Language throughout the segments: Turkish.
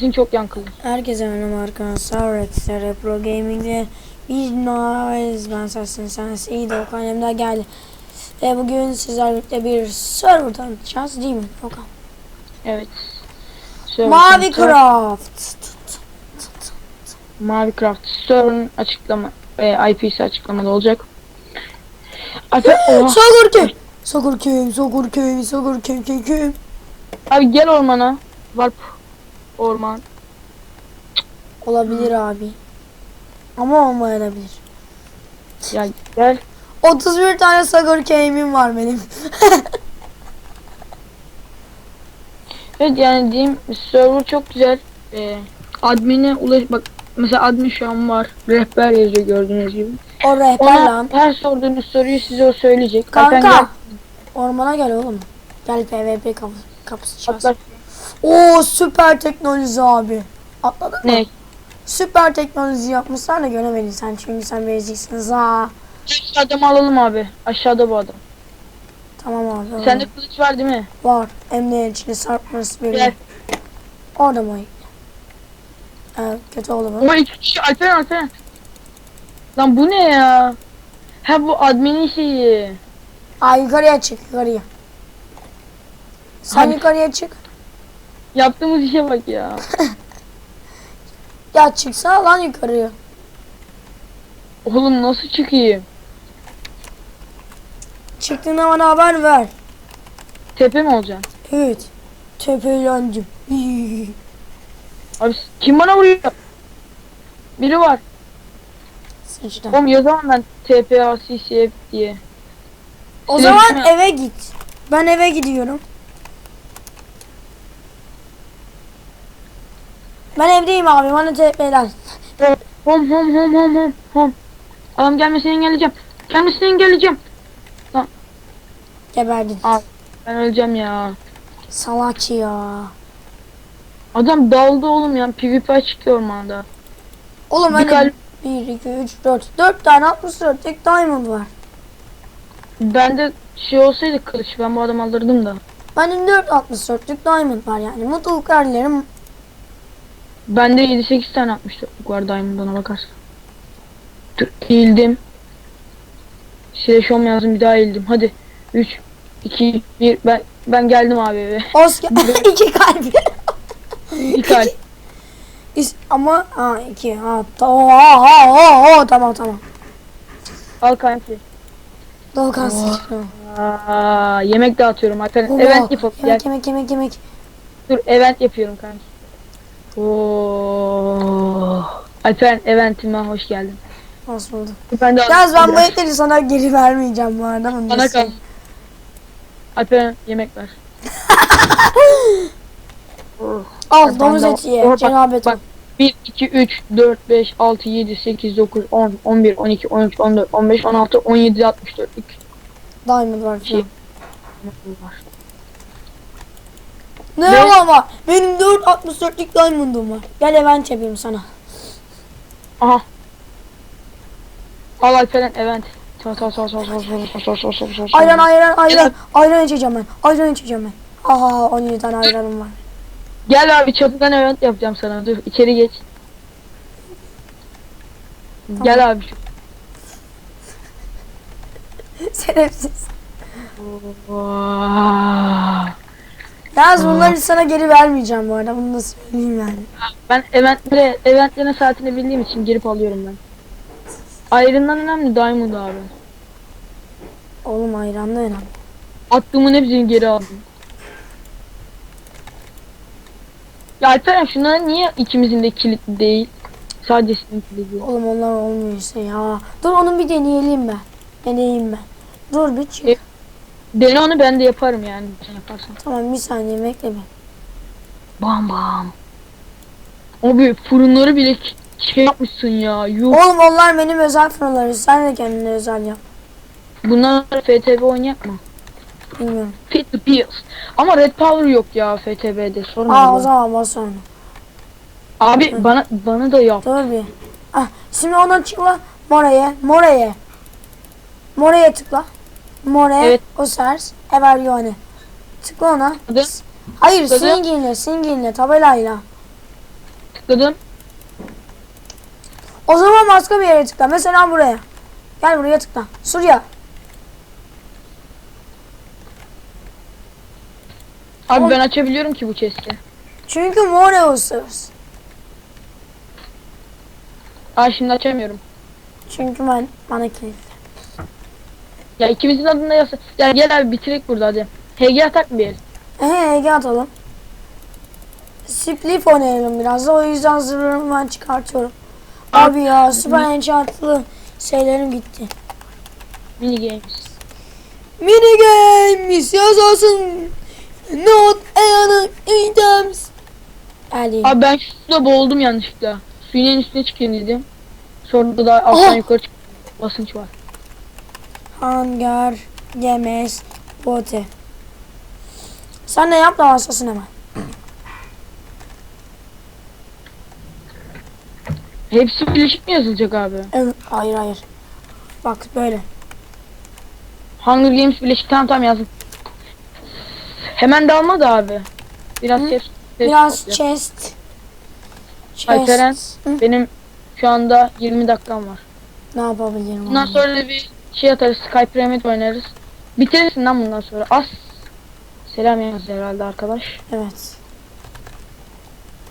Sesin çok yankılı. Herkese merhaba arkadaşlar. Rexter Pro Gaming'de biz Noise ben Sarsın Sensi iyi de Okan Emre geldi. Ve bugün sizlerle birlikte bir server tanıtacağız değil mi Okan? Evet. Server Mavi Craft. Mavi Craft. Server'ın açıklama e, IP'si açıklamada olacak. Abi, oha. Sogur köy. Sogur köy, sogur köy, sogur köy, köy, abi gel ormana. Warp orman. Olabilir abi. Ama olmayabilir. Ya gel. 31 tane Sogur köy'üm var benim. Evet yani diyeyim server çok güzel. E, admin'e ulaş bak mesela admin şu an var. Rehber yazıyor gördüğünüz gibi. O rehber Ona lan. her sorduğunuz soruyu size o söyleyecek. Kanka. Ormana gel oğlum. Gel PvP kapı, kapısı gel- çalsın. Oo süper teknoloji abi. Atladın mı? Ne? Süper teknoloji yapmışlar da göremedin sen çünkü sen beziksin za. Şu adamı alalım abi. Aşağıda bu adam. Tamam abi. tamam. Sende kılıç var değil mi? Var. Emniyetin içinde sarkması Gel. böyle. Orada mı? Evet kötü oldu bu. Ama iki kişi Alperen Alperen. Lan bu ne ya? Ha bu adminin şeyi. Aa yukarıya çık yukarıya. Sen Abi. yukarıya çık. Yaptığımız işe bak ya. Ya çıksana lan yukarıya. Oğlum nasıl çıkayım? Çıktığında bana haber ver. Tepe mi olacaksın? Evet. Tepelencim. Abi s- kim bana vuruyor? Biri var. Sıçtı. Oğlum yazamam ben TPA CCF diye. O Silahı zaman mı? eve git. Ben eve gidiyorum. Ben evdeyim abi. Bana TP'ler. Hom hom hom hom hom hom. Adam gelmesini engelleyeceğim. Gelmesini engelleyeceğim. Geberdin. Abi ben öleceğim ya. Salak ya. Adam daldı oğlum ya. PvP çıkıyor ormanda. Oğlum Bir hani kalp 1, 2, 3, 4. 4 tane 64 tek diamond var. bende şey olsaydı kılıç ben bu adamı alırdım da. Benim 4 64'lük diamond var yani. Mutluluklar dilerim. Bende 7-8 tane 64'lük var Diamond'ına bakarsan. Dur eğildim. Sileşom yazdım bir daha eğildim. Hadi. 3, 2, 1. Ben ben geldim abi eve. Oscar 2 kalp. Bir kalp. İs- Ama ha 2 ha ta- o ha ha ha ha tamam tamam. Al kanki. Doğukan sıçrıyor. Aa, yemek dağıtıyorum. Oo, Event yapalım. Yemek yemek yemek yemek. Dur event yapıyorum kanki. Oo. Alperen eventime hoş geldin. Nasıl oldu? Ben de Yalnız ben bu etleri sana geri vermeyeceğim bu arada. bunu Bana kal. Alperen yemek ver. Al domuz eti ye. Cenabet bak. 1, 2, 3, 4, 5, 6, 7, 8, 9, 10, 11, 12, 13, 14, 15, 16, 17, 64. Diamond var Şey. var. Ne, ne? yalan var? Benim 4.64'lük diamond'um var. Gel event yapayım sana. Aha. Al Alperen event. Ayran ayran ayran. Ayran içeceğim ben. Ayran içeceğim ben. Aha 17 tane ayranım var. Gel abi çatıdan event yapacağım sana. Dur içeri geç. Tamam. Gel abi. Sebepsiz. Yalnız bunları sana geri vermeyeceğim bu arada. Bunu da söyleyeyim yani. Ben eventlere, eventlerin saatini bildiğim için girip alıyorum ben. Ayrından önemli Diamond abi. Oğlum ayran da önemli. Attığımın hepsini geri aldım. Ya Alperen şunlar niye ikimizin de kilitli değil? Sadece senin kilitli. Oğlum onlar olmuyor işte ya. Dur onu bir deneyelim ben. Deneyeyim ben. Dur bir çık. E- Dene onu ben de yaparım yani sen yaparsan. Tamam bir saniye bekle bir. Bam bam. Abi fırınları bile şey yapmışsın ya. Yuh. Oğlum onlar benim özel fırınları. Sen de kendine özel yap. Bunlar FTB oynayak mı? Bilmiyorum. Fit the Bills. Ama Red Power yok ya FTB'de sorma. Aa o zaman bas onu. Abi bana bana da yap. Dur bir. Ah, şimdi ona tıkla. Moraya. Moraya. Moraya tıkla. More. Evet. Osers. Everyone. Tıkla ona. Adı? Hayır Adı? single'le single'le tabelayla. tıkladım. O zaman başka bir yere tıkla. Mesela buraya. Gel buraya tıkla. Surya. Abi Oğlum- ben açabiliyorum ki bu chest'i. Çünkü Moreus'uz. Aa şimdi açamıyorum. Çünkü ben bana keyif. Ya ikimizin adında yasa. Ya gel abi bitirek burada hadi. HG atak bir el. Ehe Ege atalım. Spliff oynayalım biraz da o yüzden zırhlarımı ben çıkartıyorum. Abi ya süper enchantlı şeylerim gitti. Mini games. Mini games yazasın. Not another items. Ali. Abi ben şurada boğuldum yanlışlıkla. Suyun en üstüne çıkayım dedim. Sonra da alttan Aha! yukarı çık. Basınç var. Hangar Gemes Bote. Sen ne yap da hemen. Hepsi birleşik mi yazılacak abi? Evet, hayır hayır. Bak böyle. Hunger Games birleşik tamam tamam yazdım. Hemen dalma da abi. Biraz Hı? ses Biraz chest. Chest. Alperen benim şu anda 20 dakikam var. Ne yapabilirim? Bundan abi? sonra bir şey atarız. Skype Pyramid oynarız. Bitirirsin lan bundan sonra. As. Selam yaz herhalde arkadaş. Evet.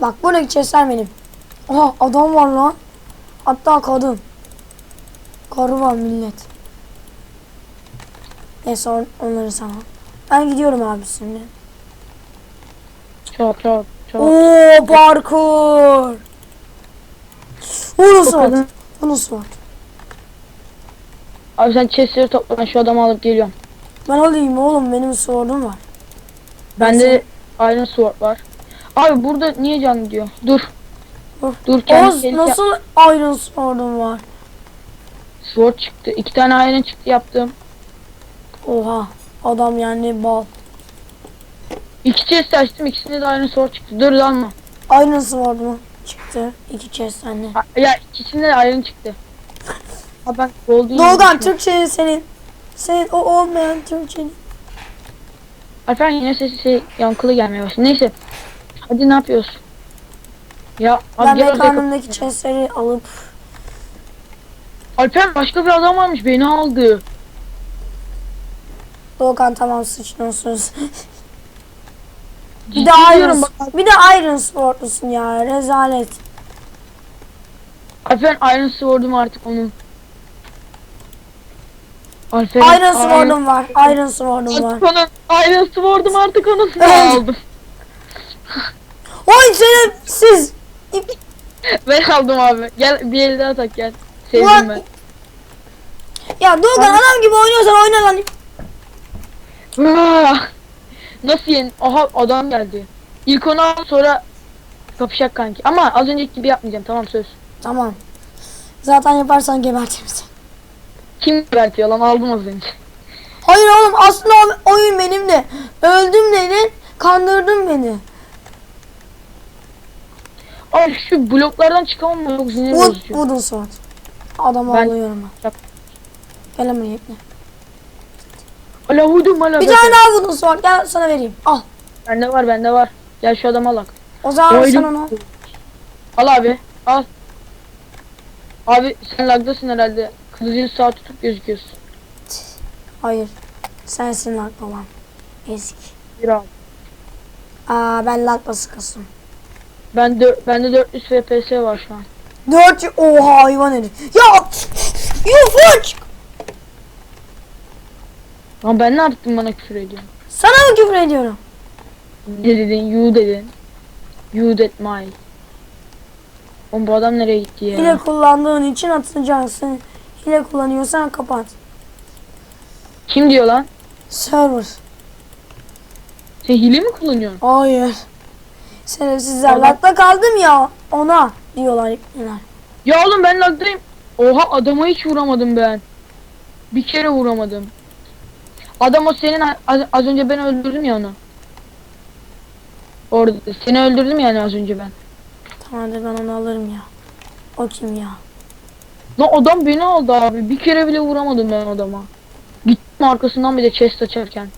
Bak buradaki chestler benim. Oha adam var lan. Hatta kadın. Karı var millet. Neyse on- onları sana. Ben gidiyorum abi şimdi. Çok çok çok. Oo parkur. Bu nasıl. Bu nasıl? Abi sen chestleri topla ben şu adamı alıp geliyorum. Ben alayım oğlum benim sword'um var. Bende Iron Sword var. Abi burada niye canlı diyor? Dur. Dur. Dur Oz kendi- nasıl iron sword'um var? Sword çıktı. İki tane Iron çıktı yaptım. Oha adam yani bal. İki chest açtım ikisinde de Iron Sword çıktı. Dur alma. Iron sword mu? Çıktı. İki chest anne. Ya ikisinde de Iron çıktı. Ha ben Golden Doğukan Türkçenin senin. Senin o olmayan Türkçenin. Alper yine sesi şey yankılı gelmeye başladı. Neyse. Hadi ne yapıyoruz? Ya abi Ben ortaya mekanımdaki chestleri alıp Alper başka bir adam varmış beni aldı. Doğukan tamam sıçıyorsunuz. bir Ciddi de diyorum Iron, bak. bir de Iron Sword'lusun ya rezalet. Alper Iron Sword'um artık onun. Alper Iron Sword'um var. Iron Sword'um var. Artık onun Iron Sword'um artık anasını Evet. aldım. Oy senin siz. Ben aldım abi. Gel bir el daha tak gel. Sevdim Ulan- ben. Ya Doğukan adam gibi oynuyorsan oyna lan. Ah! Nasıl yen? Aha adam geldi. İlk onu al sonra kapışak kanki. Ama az önceki gibi yapmayacağım tamam söz. Tamam. Zaten yaparsan gebertirim seni. Kim belki lan aldım az önce. Hayır oğlum aslında oyun benim de. Öldüm dedin. Kandırdın beni. Abi şu bloklardan çıkamam mı? Çok sinir Wood, bozucu. wooden sword. Adamı Ben- alıyorum ben. Yap. Gel hemen yekle. Ala vurdum ala. Bir tane daha wooden sword. Gel sana vereyim. Al. Bende var bende var. Gel şu adamı alak. O zaman Oyun- sen onu. Al abi. Al. Abi sen lagdasın herhalde. Kılıcını sağ tutup gözüküyorsun. Hayır. Sensin lag olan. Ezik. Bir al. Aa ben lagla sıkılsın. Ben dö bende 400 FPS var şu an. Dört oha hayvan herif. Ya yufuç. Lan ben ne yaptım bana küfür ediyorsun? Sana mı küfür ediyorum? Ne dedin? You dedin. You that my. Oğlum bu adam nereye gitti ya? Hile kullandığın için atacaksın. Hile kullanıyorsan kapat. Kim diyor lan? Server. Sen hile mi kullanıyorsun? Hayır. Şerefsizler Adam- kaldım ya ona diyorlar ipneler. Ya oğlum ben lagdayım. Oha adama hiç vuramadım ben. Bir kere vuramadım. Adam o senin az, az önce ben öldürdüm ya onu. Orada seni öldürdüm yani az önce ben. Tamam hadi ben onu alırım ya. O kim ya? Lan adam beni aldı abi. Bir kere bile vuramadım ben adama. Gittim arkasından bir de chest açarken.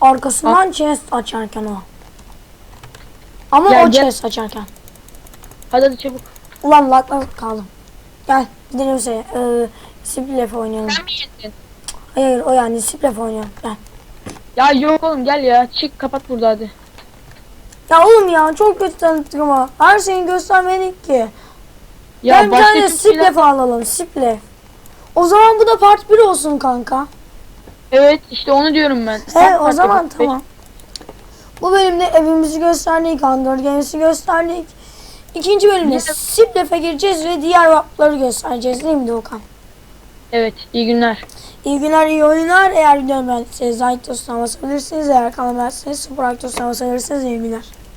Arkasından chest açarken o. Ama Gel, o gel. chest açarken. Hadi hadi çabuk. Ulan lakla kaldım. Gel gidelim şeye. Ee, Siplef oynayalım. Sen mi yedin? Hayır hayır o yani Siplef oynayalım. Gel. Ya yok oğlum gel ya. Çık kapat burada hadi. Ya oğlum ya çok kötü tanıttık ama. Her şeyi göstermedik ki. Ya Gel bir başka tane şeyler- Siplef alalım. Siplef. O zaman bu da part 1 olsun kanka. Evet işte onu diyorum ben. He o zaman et. tamam. Bu bölümde evimizi gösterdik, Hunger Games'i gösterdik. İkinci bölümde Ne? Siplef'e gireceğiz ve diğer mapları göstereceğiz değil mi Doğukan? Evet iyi günler. İyi günler, iyi oyunlar. Eğer videomu beğendiyseniz like tuşuna basabilirsiniz. Eğer kanalıma abone değilseniz subscribe tuşuna basabilirsiniz. İyi günler.